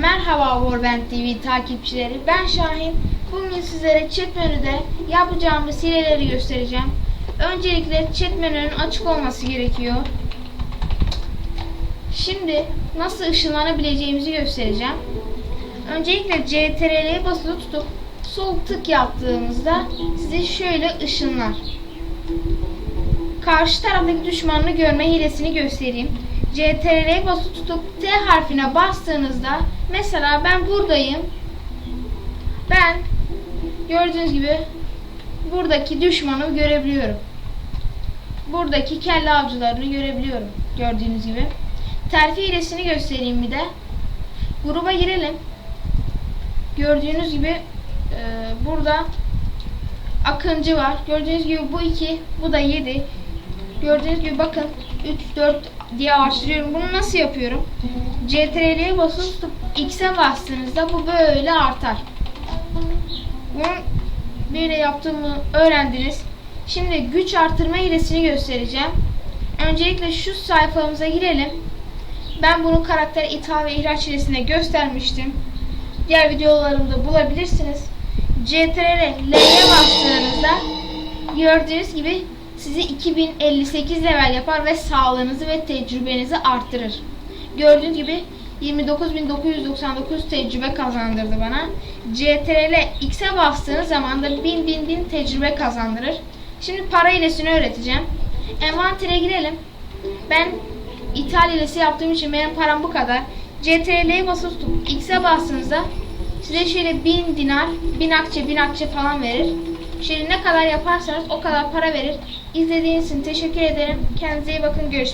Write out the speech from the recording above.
Merhaba Warband TV takipçileri. Ben Şahin. Bugün sizlere chat menüde yapacağımız hileleri göstereceğim. Öncelikle chat menünün açık olması gerekiyor. Şimdi nasıl ışınlanabileceğimizi göstereceğim. Öncelikle CTRL'ye basılı tutup sol tık yaptığımızda sizi şöyle ışınlar. Karşı taraftaki düşmanını görme hilesini göstereyim. CTRL'ye basılı tutup T harfine bastığınızda mesela ben buradayım. Ben gördüğünüz gibi buradaki düşmanı görebiliyorum. Buradaki kelle avcılarını görebiliyorum. Gördüğünüz gibi. Terfi hilesini göstereyim bir de. Gruba girelim. Gördüğünüz gibi e, burada Akıncı var. Gördüğünüz gibi bu 2, bu da 7. Gördüğünüz gibi bakın 3, 4 diye artırıyorum. Bunu nasıl yapıyorum? CTRL'ye basılı tutup X'e bastığınızda bu böyle artar. Bunun böyle yaptığımı öğrendiniz. Şimdi güç artırma hilesini göstereceğim. Öncelikle şu sayfamıza girelim. Ben bunu karakter ithal ve ihraç hilesine göstermiştim. Diğer videolarımda bulabilirsiniz. CTRL L'ye bastığınızda gördüğünüz gibi sizi 2058 level yapar ve sağlığınızı ve tecrübenizi arttırır. Gördüğünüz gibi 29.999 tecrübe kazandırdı bana. CTRL X'e bastığınız zaman da 1000 1000 1000 tecrübe kazandırır. Şimdi para hilesini öğreteceğim. Envantere girelim. Ben ithal hilesi yaptığım için benim param bu kadar. CTRL'ye tutup X'e bastığınızda size şöyle 1000 dinar, 1000 akçe, 1000 akçe falan verir. Şöyle ne kadar yaparsanız o kadar para verir. İzlediğiniz için teşekkür ederim. Kendinize iyi bakın. Görüşmek